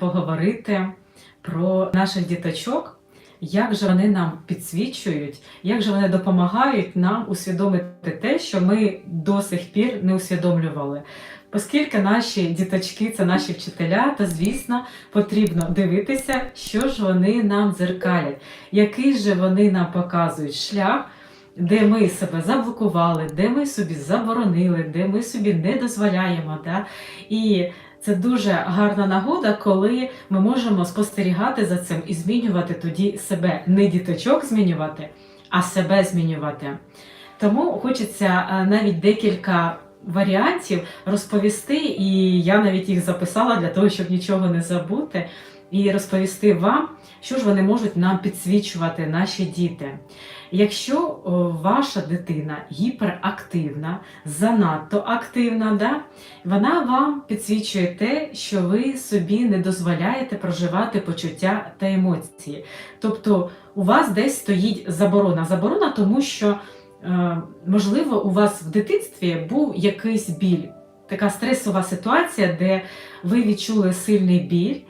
поговорити про наших діточок, як же вони нам підсвічують, як же вони допомагають нам усвідомити те, що ми до сих пір не усвідомлювали. Оскільки наші діточки це наші вчителя, то звісно потрібно дивитися, що ж вони нам дзеркалять, який же вони нам показують шлях, де ми себе заблокували, де ми собі заборонили, де ми собі не дозволяємо. Да? І це дуже гарна нагода, коли ми можемо спостерігати за цим і змінювати тоді себе. Не діточок змінювати, а себе змінювати. Тому хочеться е, навіть декілька варіантів розповісти, і я навіть їх записала для того, щоб нічого не забути, і розповісти вам, що ж вони можуть нам підсвічувати, наші діти. Якщо ваша дитина гіперактивна, занадто активна, да, вона вам підсвічує те, що ви собі не дозволяєте проживати почуття та емоції. Тобто у вас десь стоїть заборона. Заборона, тому що, е, можливо, у вас в дитинстві був якийсь біль, така стресова ситуація, де ви відчули сильний біль.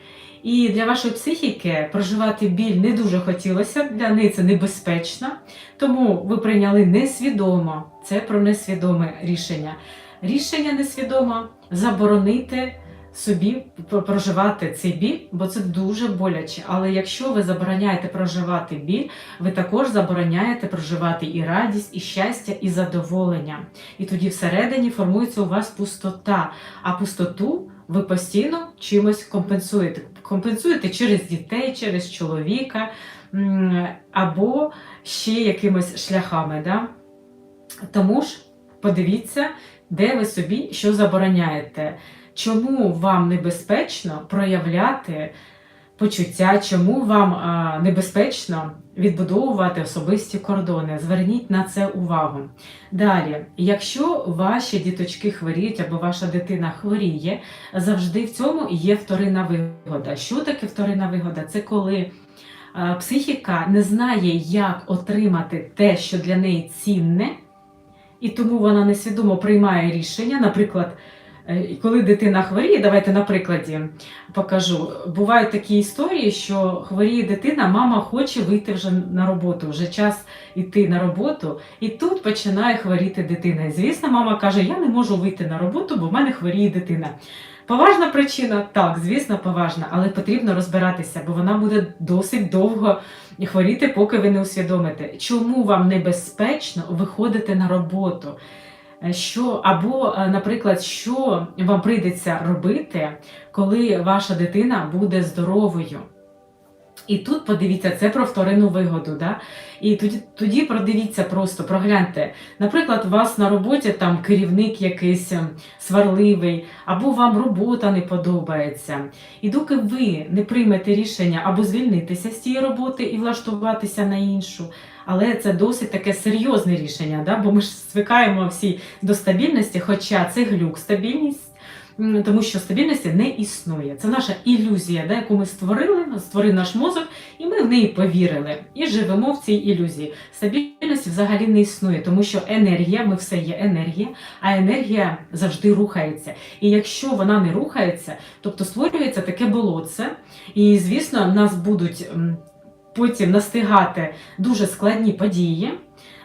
І для вашої психіки проживати біль не дуже хотілося, для неї це небезпечно. Тому ви прийняли несвідомо, це про несвідоме рішення. Рішення несвідомо заборонити собі проживати цей біль, бо це дуже боляче. Але якщо ви забороняєте проживати біль, ви також забороняєте проживати і радість, і щастя, і задоволення. І тоді всередині формується у вас пустота. А пустоту ви постійно чимось компенсуєте. Компенсуєте через дітей, через чоловіка або ще якимись шляхами. Да? Тому ж подивіться, де ви собі що забороняєте. Чому вам небезпечно проявляти почуття, чому вам небезпечно відбудовувати особисті кордони? Зверніть на це увагу. Далі, якщо ваші діточки хворіють або ваша дитина хворіє, завжди в цьому є вторинна вигода. Що таке вторинна вигода? Це коли психіка не знає, як отримати те, що для неї цінне, і тому вона несвідомо приймає рішення, наприклад. Е, Коли дитина хворіє, давайте на прикладі покажу. Бувають такі історії, що хворіє дитина, мама хоче вийти вже на роботу, вже час йти на роботу, і тут починає хворіти дитина. І звісно, мама каже: Я не можу вийти на роботу, бо в мене хворіє дитина. Поважна причина? Так, звісно, поважна, але потрібно розбиратися, бо вона буде досить довго хворіти, поки ви не усвідомите, чому вам небезпечно виходити на роботу. Що або, е, наприклад, що вам прийдеться робити, коли ваша дитина буде здоровою. І тут подивіться, це про вторинну вигоду. Да? І тоді, тоді продивіться просто, прогляньте. Наприклад, у вас на роботі там керівник якийсь ем, сварливий, або вам робота не подобається. І доки ви не приймете рішення або звільнитися з цієї роботи і влаштуватися на іншу, але це досить таке серйозне рішення, да? бо ми ж звикаємо всі до стабільності, хоча це глюк стабільність. Тому що стабільності не існує. Це наша ілюзія, да, яку ми створили, створив наш мозок, і ми в неї повірили. І живемо в цій ілюзії. Стабільності взагалі не існує, тому що енергія, ми все є енергія, а енергія завжди рухається. І якщо вона не рухається, тобто створюється таке болотце, і звісно, нас будуть потім настигати дуже складні події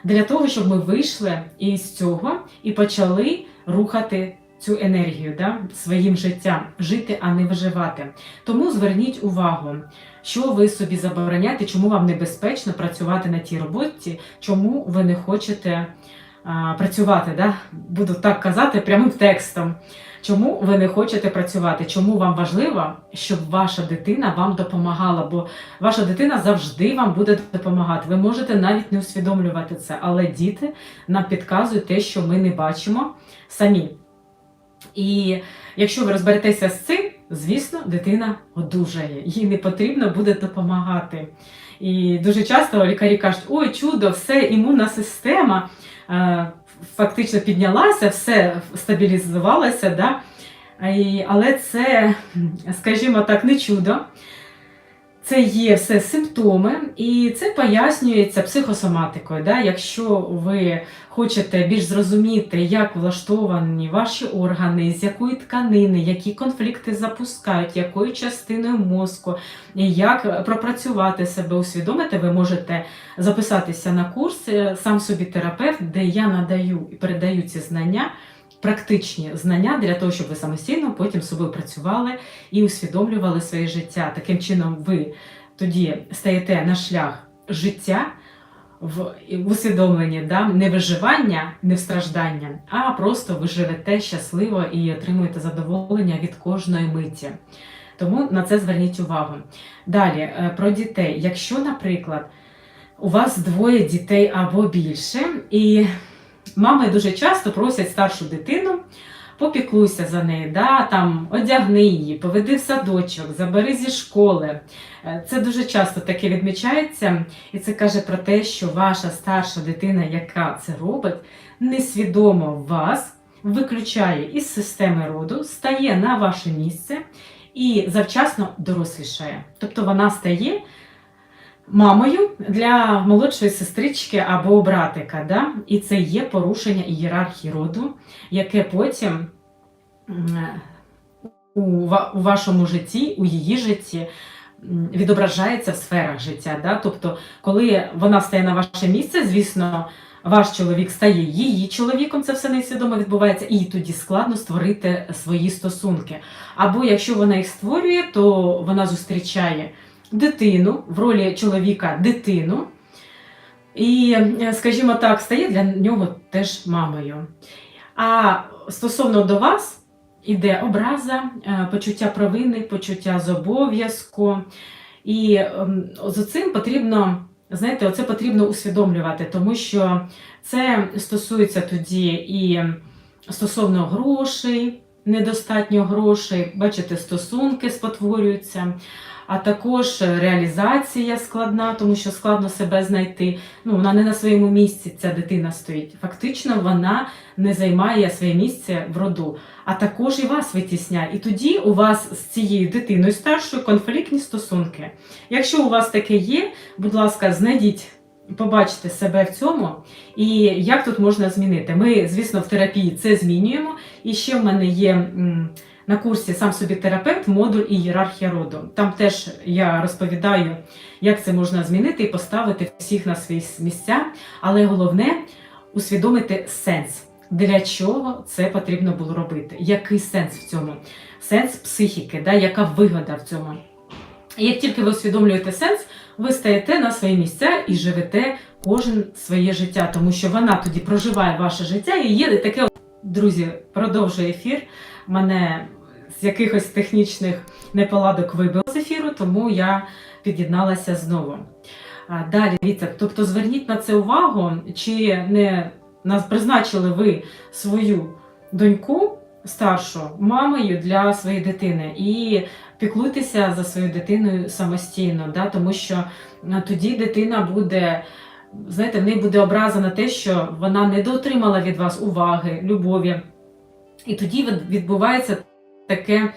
для того, щоб ми вийшли із цього і почали рухати цю енергію да, своїм життям, жити, а не виживати. Тому зверніть увагу, що ви собі забороняєте, чому вам небезпечно працювати на тій роботі, чому ви не хочете працювати. Да? Буду так казати прямим текстом. Чому ви не хочете працювати? Чому вам важливо, щоб ваша дитина вам допомагала? Бо ваша дитина завжди вам буде допомагати. Ви можете навіть не усвідомлювати це, але діти нам підказують те, що ми не бачимо самі. І якщо ви розберетеся з цим, звісно, дитина одужає, їй не потрібно буде допомагати. І дуже часто лікарі кажуть, ой, чудо, все, імунна система фактично піднялася, все стабілізувалося. Да? Але це, скажімо так, не чудо. Це є все симптоми, і це пояснюється психосоматикою. Да? Якщо ви хочете більш зрозуміти, як влаштовані ваші органи, з якої тканини, які конфлікти запускають, якою частиною мозку, як пропрацювати себе, усвідомити, ви можете записатися на курс е, сам собі терапевт, де я надаю і передаю ці знання. Практичні знання для того, щоб ви самостійно потім з собою працювали і усвідомлювали своє життя. Таким чином, ви тоді стаєте на шлях життя в, усвідомленні да? не виживання, не в страждання, а просто ви живете щасливо і отримуєте задоволення від кожної миті. Тому на це зверніть увагу. Далі е, про дітей. Якщо, наприклад, у вас двоє дітей або більше, і мами дуже часто просять старшу дитину попіклуйся за нею, да, там, одягни її, поведи в садочок, забери зі школи. Е, Це дуже часто таке відмічається, і це каже про те, що ваша старша дитина, яка це робить, несвідомо вас виключає із системи роду, стає на ваше місце і завчасно дорослішає. Тобто вона стає мамою для молодшої сестрички або братика. Да? І це є порушення ієрархії роду, яке потім у, вашому житті, у її житті відображається в сферах життя. Да? Тобто, коли вона стає на ваше місце, звісно. Ваш чоловік стає її чоловіком, це все несвідомо відбувається, і тоді складно створити свої стосунки. Або якщо вона їх створює, то вона зустрічає дитину в ролі чоловіка дитину. І, е, скажімо так, стає для нього теж мамою. А стосовно до вас іде образа, е, почуття провини, почуття з обов'язку. І ем, з цим потрібно, знаєте, оце потрібно усвідомлювати, тому що це стосується тоді і стосовно грошей, недостатньо грошей, бачите, стосунки спотворюються, а також реалізація складна, тому що складно себе знайти. Ну, вона не на своєму місці, ця дитина стоїть. Фактично, вона не займає своє місце в роду, а також і вас витісняє. І тоді у вас з цією дитиною старшою конфліктні стосунки. Якщо у вас таке є, будь ласка, знайдіть. Побачите себе в цьому, і як тут можна змінити. Ми, звісно, в терапії це змінюємо. І ще в мене є на курсі сам собі терапевт, модуль і ієрархія роду. Там теж я розповідаю, як це можна змінити і поставити всіх на свої місця. Але головне усвідомити сенс, для чого це потрібно було робити. Який сенс в цьому? Сенс психіки, да? яка вигода в цьому? І як тільки ви усвідомлюєте сенс, ви стаєте на свої місця і живете кожен своє життя, тому що вона тоді проживає ваше життя і є таке. Друзі, продовжує ефір. Мене з якихось технічних неполадок вибило з ефіру, тому я під'єдналася знову. Далі, дивіться, тобто зверніть на це увагу, чи не призначили ви свою доньку старшу мамою для своєї дитини і піклуйтеся за своєю дитиною самостійно, да? тому що тоді дитина буде. Знаєте, в неї буде образа на те, що вона не доотримала від вас уваги, любові. І тоді відбувається таке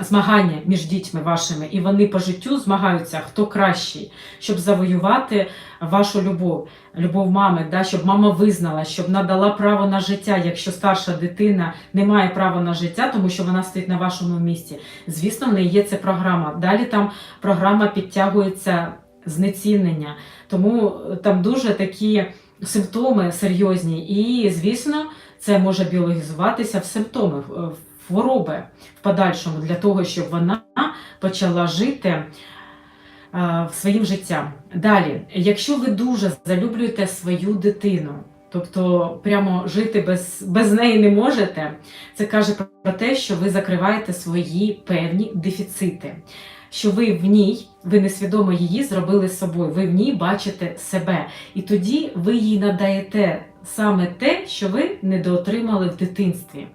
змагання між дітьми вашими, і вони по життю змагаються, хто кращий, щоб завоювати вашу любов, любов мами, да, щоб мама визнала, щоб надала право на життя, якщо старша дитина не має права на життя, тому що вона стоїть на вашому місці. Звісно, в неї є ця програма. Далі там програма підтягується знецінення. Тому е, там дуже такі симптоми серйозні, і, звісно, це може біологізуватися в симптоми, в хвороби в подальшому, для того, щоб вона почала жити е, своїм життям. Далі, якщо ви дуже залюблюєте свою дитину, тобто прямо жити без, без неї не можете, це каже про те, що ви закриваєте свої певні дефіцити. Що ви в ній, ви несвідомо її зробили з собою, ви в ній бачите себе. І тоді ви їй надаєте саме те, що ви недоотримали в дитинстві.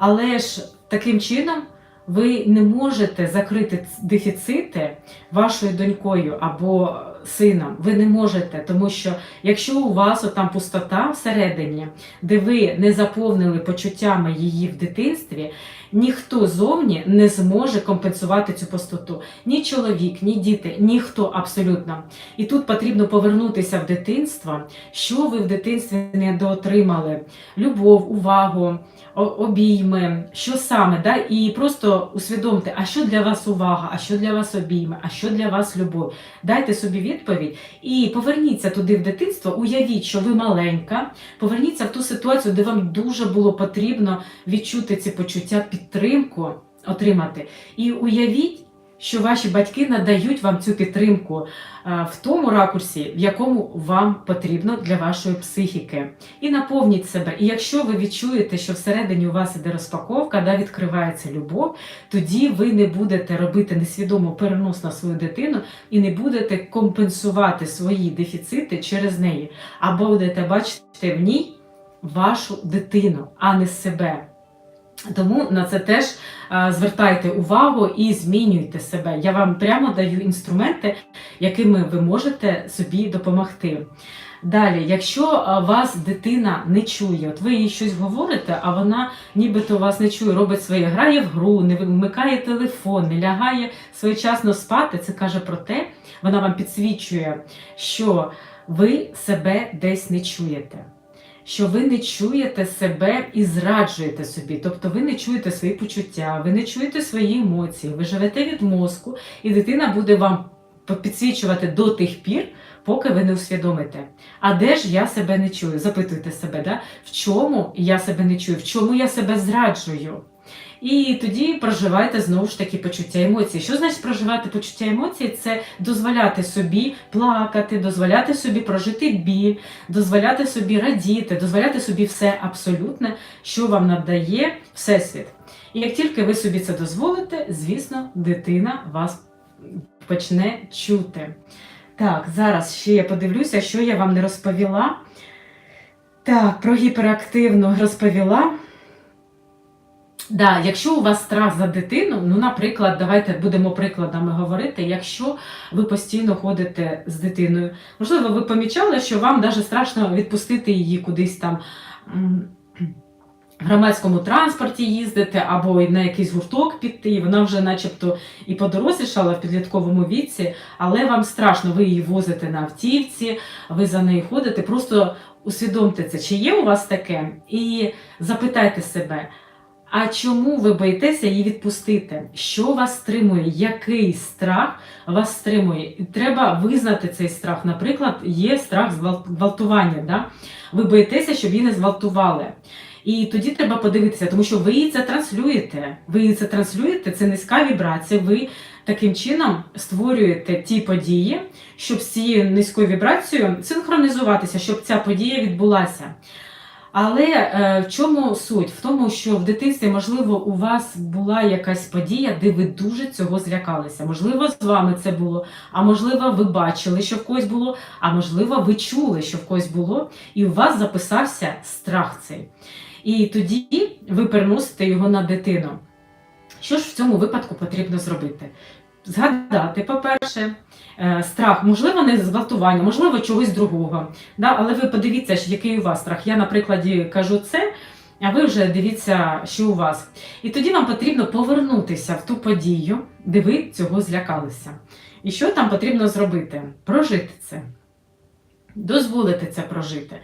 Але ж таким чином ви не можете закрити дефіцити вашою донькою або сином. Ви не можете, тому що якщо у вас там пустота всередині, де ви не заповнили почуттями її в дитинстві, ніхто зовні не зможе компенсувати цю пустоту. Ні чоловік, ні діти, ніхто абсолютно. І тут потрібно повернутися в дитинство, що ви в дитинстві не доотримали: любов, увагу, обійми, що саме, да? і просто усвідомте, а що для вас увага, а що для вас обійми, а що для вас любов. Дайте собі відповідь і поверніться туди в дитинство, уявіть, що ви маленька, поверніться в ту ситуацію, де вам дуже було потрібно відчути ці почуття, підтримку отримати. І уявіть, що ваші батьки надають вам цю підтримку е, в тому ракурсі, в якому вам потрібно для вашої психіки. І наповніть себе. І якщо ви відчуєте, що всередині у вас іде розпаковка, да, відкривається любов, тоді ви не будете робити несвідомо перенос на свою дитину і не будете компенсувати свої дефіцити через неї, а будете бачити в ній вашу дитину, а не себе. Тому на це теж а, звертайте увагу і змінюйте себе. Я вам прямо даю інструменти, якими ви можете собі допомогти. Далі, якщо вас дитина не чує, от ви їй щось говорите, а вона нібито вас не чує, робить своє, грає в гру, не вмикає телефон, не лягає своєчасно спати, це каже про те, вона вам підсвічує, що ви себе десь не чуєте. Що ви не чуєте себе і зраджуєте собі, тобто ви не чуєте свої почуття, ви не чуєте свої емоції, ви живете від мозку, і дитина буде вам підсвічувати до тих пір, поки ви не усвідомите. А де ж я себе не чую? Запитуйте себе, да? в чому я себе не чую, в чому я себе зраджую. І тоді проживайте знову ж таки почуття емоцій. Що значить проживати почуття емоцій? Це дозволяти собі плакати, дозволяти собі прожити біль, дозволяти собі радіти, дозволяти собі все абсолютне, що вам надає Всесвіт. І як тільки ви собі це дозволите, звісно, дитина вас почне чути. Так, зараз ще я подивлюся, що я вам не розповіла. Так, про гіперактивну розповіла. Да, якщо у вас страх за дитину, ну, наприклад, давайте будемо прикладами говорити, якщо ви постійно ходите з дитиною, можливо, ви помічали, що вам навіть страшно відпустити її кудись там в громадському транспорті їздити або на якийсь гурток піти, і вона вже начебто і подорослішала в підлітковому віці, але вам страшно, ви її возите на автівці, ви за нею ходите, просто усвідомте це, чи є у вас таке, і запитайте себе. А чому ви боїтеся її відпустити? Що вас стримує? Який страх вас стримує? Треба визнати цей страх. Наприклад, є страх гвалтування. Да? Ви боїтеся, щоб її не зґвалтували. І тоді треба подивитися, тому що ви її це транслюєте. Ви її це транслюєте, це низька вібрація. Ви таким чином створюєте ті події, щоб з цією низькою вібрацією синхронізуватися, щоб ця подія відбулася. Але е, в чому суть? В тому, що в дитинстві, можливо, у вас була якась подія, де ви дуже цього злякалися. Можливо, з вами це було, а можливо, ви бачили, що в когось було, а можливо, ви чули, що в когось було, і у вас записався страх цей. І тоді ви переносите його на дитину. Що ж в цьому випадку потрібно зробити? Згадати, по-перше, страх, можливо, не зґвалтування, можливо, чогось другого. Да? Але ви подивіться, який у вас страх. Я, наприклад, кажу це, а ви вже дивіться, що у вас. І тоді вам потрібно повернутися в ту подію, де ви цього злякалися. І що там потрібно зробити? Прожити це, дозволити це прожити.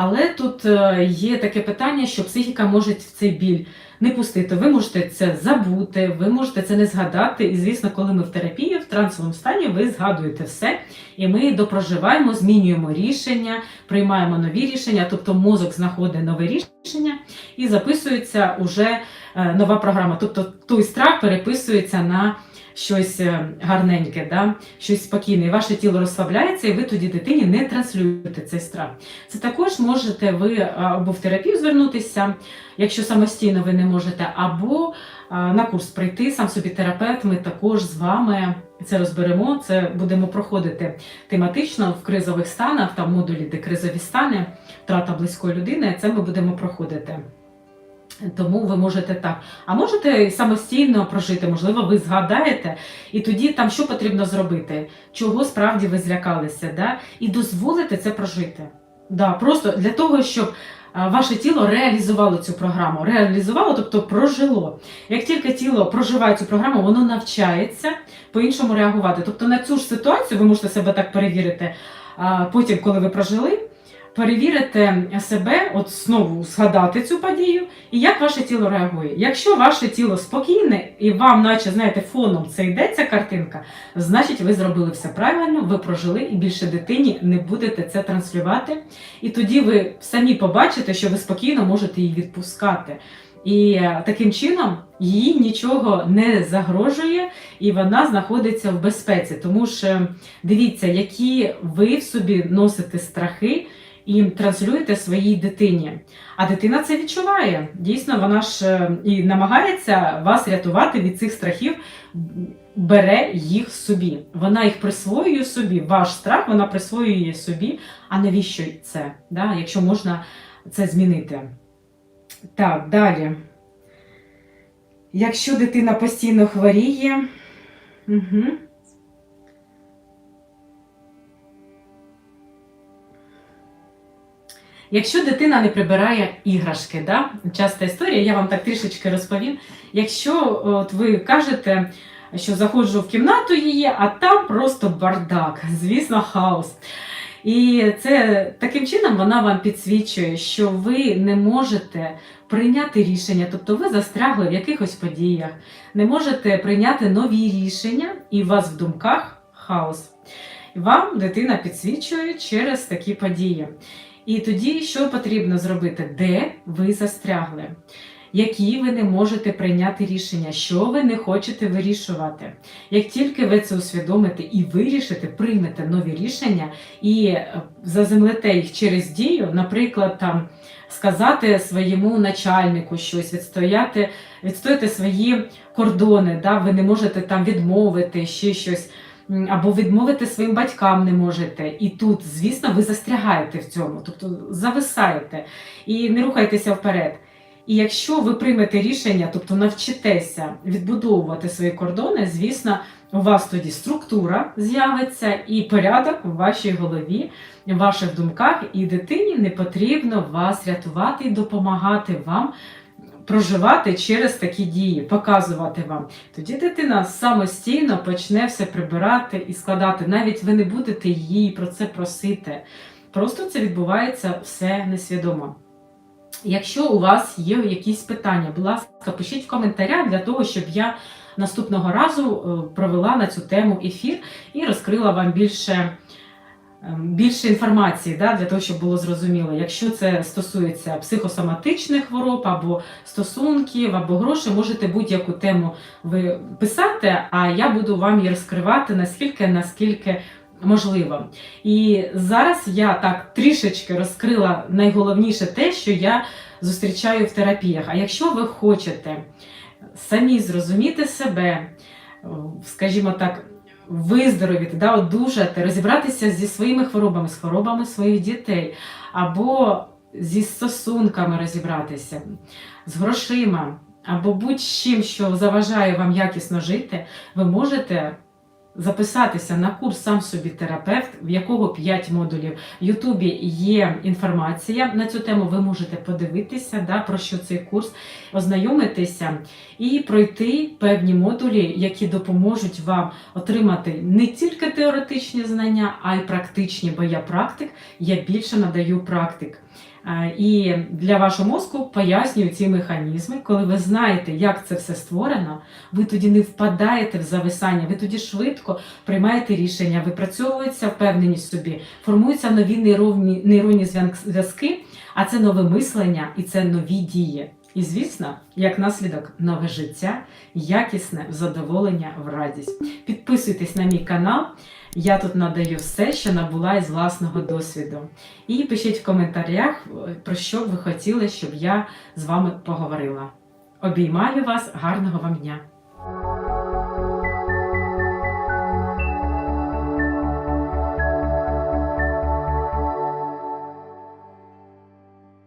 Але тут е, є таке питання, що психіка може в цей біль не пустити. Ви можете це забути, ви можете це не згадати. І, звісно, коли ми в терапії, в трансовому стані, ви згадуєте все, і ми допроживаємо, змінюємо рішення, приймаємо нові рішення, тобто мозок знаходить нове рішення і записується уже е, нова програма. Тобто той страх переписується на щось е, гарненьке, да? щось спокійне. І ваше тіло розслабляється, і ви тоді дитині не транслюєте цей страх. Це також можете ви е, або в терапію звернутися, якщо самостійно ви не можете, або е, на курс прийти, сам собі терапевт, ми також з вами це розберемо. Це будемо проходити тематично в кризових станах, там модулі, де кризові стани, втрата близької людини. Це ми будемо проходити. Тому ви можете так. А можете самостійно прожити, можливо, ви згадаєте, і тоді там що потрібно зробити, чого справді ви злякалися, да? і дозволите це прожити. Да, просто для того, щоб ваше тіло реалізувало цю програму. Реалізувало, тобто прожило. Як тільки тіло проживає цю програму, воно навчається по-іншому реагувати. Тобто на цю ж ситуацію ви можете себе так перевірити. Потім, коли ви прожили, перевірити себе, от знову згадати цю подію, і як ваше тіло реагує. Якщо ваше тіло спокійне і вам, наче знаєте, фоном це йде ця картинка, значить ви зробили все правильно, ви прожили і більше дитині не будете це транслювати. І тоді ви самі побачите, що ви спокійно можете її відпускати. І е, таким чином їй нічого не загрожує, і вона знаходиться в безпеці. Тому що дивіться, які ви в собі носите страхи і транслюєте своїй дитині. А дитина це відчуває. Дійсно, вона ж е, і намагається вас рятувати від цих страхів, бере їх собі. Вона їх присвоює собі. Ваш страх вона присвоює собі. А навіщо це? Да? Якщо можна це змінити. Так, далі. Якщо дитина постійно хворіє. Угу. Якщо дитина не прибирає іграшки, да? часта історія, я вам так трішечки розповім. Якщо от ви кажете, що заходжу в кімнату її, а там просто бардак, звісно, хаос. І це таким чином вона вам підсвічує, що ви не можете прийняти рішення, тобто ви застрягли в якихось подіях, не можете прийняти нові рішення, і у вас в думках хаос. Вам дитина підсвічує через такі події. І тоді що потрібно зробити? Де ви застрягли? Які ви не можете прийняти рішення, що ви не хочете вирішувати. Як тільки ви це усвідомите і вирішите, приймете нові рішення і е, заземлите їх через дію, наприклад, там сказати своєму начальнику щось, відстояти, відстояти свої кордони, да? ви не можете там відмовити ще щось або відмовити своїм батькам не можете. І тут, звісно, ви застрягаєте в цьому, тобто зависаєте і не рухайтеся вперед. І якщо ви приймете рішення, тобто навчитеся відбудовувати свої кордони, звісно, у вас тоді структура з'явиться і порядок в вашій голові, в ваших думках, і дитині не потрібно вас рятувати і допомагати вам проживати через такі дії, показувати вам. Тоді дитина самостійно почне все прибирати і складати. Навіть ви не будете її про це просити. Просто це відбувається все несвідомо. Якщо у вас є якісь питання, будь ласка, пишіть в коментарях для того, щоб я наступного разу е, провела на цю тему ефір і розкрила вам більше. Ем, більше інформації да, для того, щоб було зрозуміло, якщо це стосується психосоматичних хвороб або стосунків, або грошей, можете будь-яку тему ви писати, а я буду вам її розкривати наскільки, наскільки можливо. І зараз я так трішечки розкрила найголовніше те, що я зустрічаю в терапіях. А якщо ви хочете самі зрозуміти себе, скажімо так, виздоровіти, да, одужати, розібратися зі своїми хворобами, з хворобами своїх дітей, або зі стосунками розібратися, з грошима, або будь-чим, що заважає вам якісно жити, ви можете записатися на курс сам собі терапевт, в якого 5 модулів. В Ютубі є інформація на цю тему. Ви можете подивитися, да, про що цей курс, ознайомитися і пройти певні модулі, які допоможуть вам отримати не тільки теоретичні знання, а й практичні, бо я практик, я більше надаю практик. І для вашого мозку пояснюю ці механізми, коли ви знаєте, як це все створено, ви тоді не впадаєте в зависання, ви тоді швидко приймаєте рішення, випрацьовується впевненість собі, формуються нові нейронні, нейронні зв'язки, а це нове мислення і це нові дії. І, звісно, як наслідок, нове життя, якісне задоволення в радість. Підписуйтесь на мій канал. Я тут надаю все, що набула із власного досвіду. І пишіть в коментарях, про що б ви хотіли, щоб я з вами поговорила. Обіймаю вас, гарного вам дня!